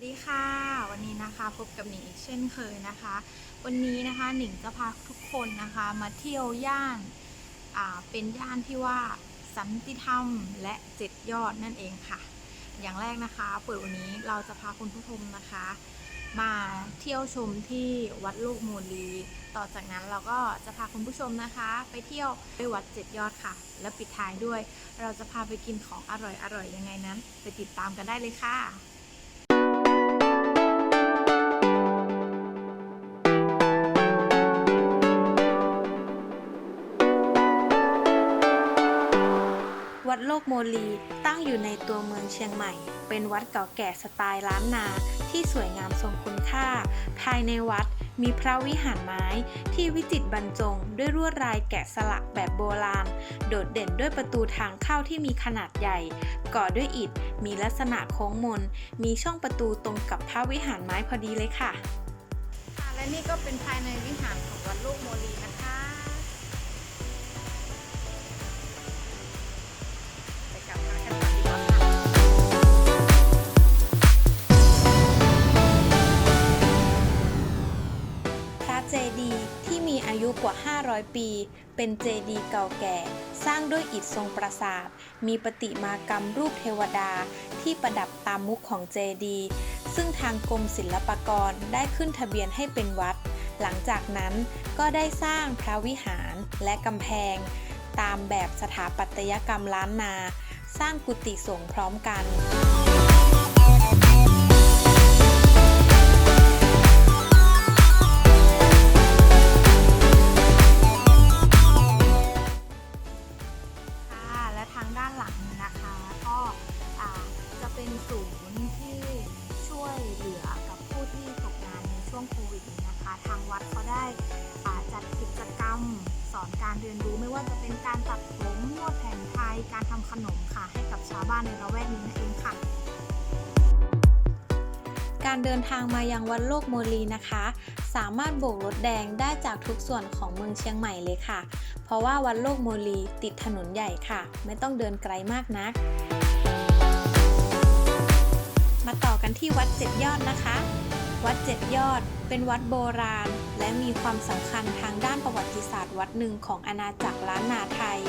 วัสดีค่ะ วันนี้นะคะพบกับหนิงอีกเช่นเคยนะคะ วันนี้นะคะหนิงจะพาทุกคนนะคะมาเที่ยวย่านอ่าเป็นย่านที่ว่าสันติธรรมและเจ็ดยอดนั่นเองค่ะ อย่างแรกนะคะเปิดวันนี้เราจะพาคุณผู้ชมนะคะ มาเที่ยวชมที่วัดลูกมูลี ต่อจากนั้นเราก็จะพาคุณผู้ชมนะคะ ไปเที่ยวไปวัดเจ็ดยอดค่ะ และปิดท้ายด้วย เราจะพาไปกินของอร่อยๆยังไงนั้น ไปติดตามกันได้เลยค่ะ วัดโลกโมลี ตั้งอยู่ในตัวเมืองเชียงใหม่ เป็นวัดเก่าแก่สไตล์ล้านนา ที่สวยงามทรงคุณค่า ภายในวัดมีพระวิหารไม้ที่วิจิตรบรรจง ด้วยลวดลายแกะสลักแบบโบราณ โดดเด่นด้วยประตูทางเข้าที่มีขนาดใหญ่ ก่อด้วยอิฐ มีลักษณะโค้งมน มีช่องประตูตรงกับพระวิหารไม้พอดีเลยค่ะะและนี่ก็เป็นภายในวิหารของวัดลูกโมลีนะคะ 500ปี เป็นเจดีย์เก่าแก่ สร้างด้วยอิฐทรงปราสาท มีประติมากรรมรูปเทวดาที่ประดับตามมุขของเจดีย์ซึ่งทางกรมศิลปากรได้ขึ้นทะเบียนให้เป็นวัด หลังจากนั้นก็ได้สร้างพระวิหารและกำแพง ตามแบบสถาปัตยกรรมล้านนา สร้างกุฏิสงฆ์พร้อมกัน นศูนย์ที่ช่วยเหลือกับผู้ที่ตกงานในช่วงโควิดนี้นะคะ ทางวัดเขาได้จัดกิจกรรมสอนการเรียนรู้ไม่ว่าจะเป็นการตัดผมนวดแผนไทยการทำขนมค่ะ ให้กับชาวบ้านในละแวกนี้นั่นเองค่ะการเดินทางมายังวัดโลกโมลีนะคะ สามารถโบกรถแดงได้จากทุกส่วนของเมืองเชียงใหม่เลยค่ะ เพราะว่าวัดโลกโมลีติดถนนใหญ่ค่ะ ไม่ต้องเดินไกลมากนัก มาต่อกันที่วัดเจ็ดยอดนะคะ วัดเจ็ดยอดเป็นวัดโบราณ และมีความสำคัญทางด้านประวัติศาสตร์ วัดหนึ่งของอาณาจักรล้านนาไทย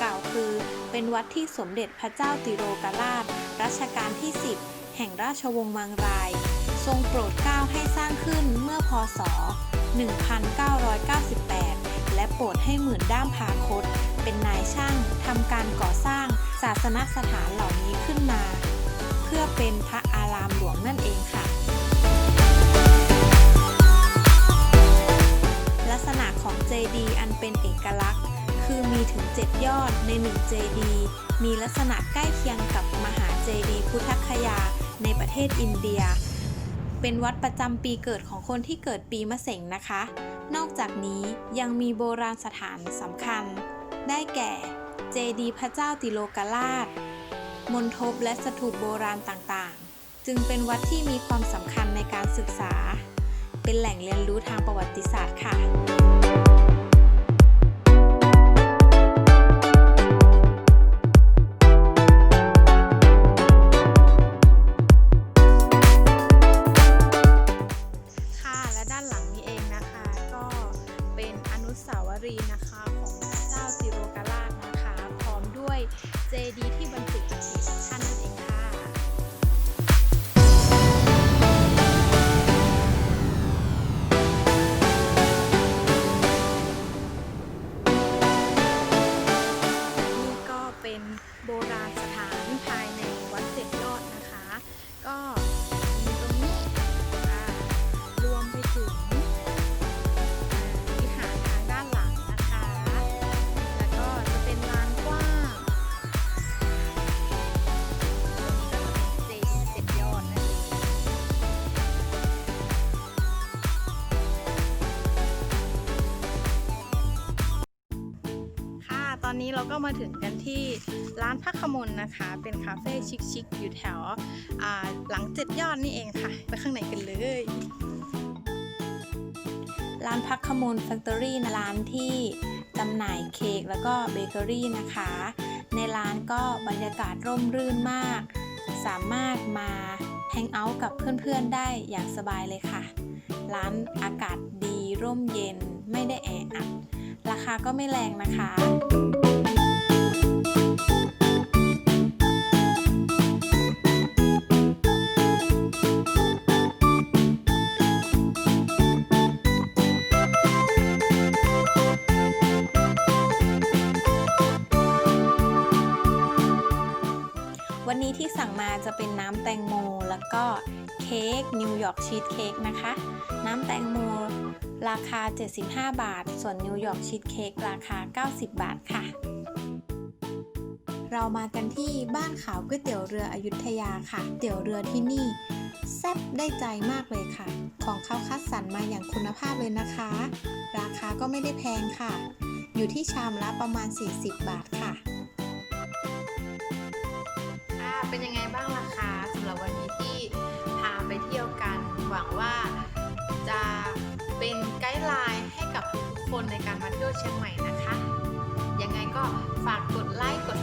กล่าวคือเป็นวัดที่สมเด็จพระเจ้าติโรกราช รัชกาลที่ 10 แห่งราชวงศ์มังราย ทรงโปรดเกล้าให้สร้างขึ้นเมื่อพศ 1998 และโปรดให้หมื่นด้ามพาคต เป็นนายช่างทำการก่อสร้างศาสนสถานเหล่านี้ขึ้นมา เพื่อเป็นพระอารามหลวงนั่นเองค่ะ ลักษณะของเจดีย์อันเป็นเอกลักษณ์ คือมีถึง 7 ยอดใน1เจดีย์มีลักษณะใกล้เคียงกับมหาเจดีย์พุทธคยาในประเทศอินเดีย เป็นวัดประจำปีเกิดของคนที่เกิดปีมะเสงนะคะ นอกจากนี้ยังมีโบราณสถานสำคัญ ได้แก่ เจดีย์พระเจ้าติโลกราช มณฑปและสถูปโบราณต่างๆ จึงเป็นวัดที่มีความสำคัญในการศึกษา เป็นแหล่งเรียนรู้ทางประวัติศาสตร์ค่ะค่ะ โบราณสถานภายในวัดเจ็ดยอดนะคะ ก็ อนนี้เราก็มาถึงกันที่ร้านพักขมลนะคะ เป็นคาเฟ่ชิคๆอยู่แถวหลังเจ็ดยอดนี่เองค่ะ ไปข้างในกันเลยร้านพักขมลแฟคทอรี่นะร้านที่จำหน่ายเค้กแล้วก็เบเกอรี่นะคะ ในร้านก็บรรยากาศร่มรื่นมาก สามารถมาแฮงเอาท์กับเพื่อนๆได้อย่างสบายเลยค่ะ ร้านอากาศดีร่มเย็นไม่ได้แออัด ราคาก็ไม่แรงนะคะ วันนี้ที่สั่งมาจะเป็นน้ำแตงโม แล้วก็เค้กนิวยอร์กชีสเค้กนะคะ น้ำแตงโมราคา 75 บาท ส่วนนิวยอร์กชีสเค้กราคา 90 บาทค่ะ เรามากันที่บ้านขาวก๋วยเตี๋ยวเรืออยุธยาค่ะ เตี๋ยวเรือที่นี่แซ่บได้ใจมากเลยค่ะ ของเขาคัดสรรมาอย่างคุณภาพเลยนะคะ ราคาก็ไม่ได้แพงค่ะ อยู่ที่ชามละประมาณ 40 บาทค่ะ คนในการมาเที่ยวเชียงใหม่นะคะ ยังไงก็ฝากกดไลค์ กด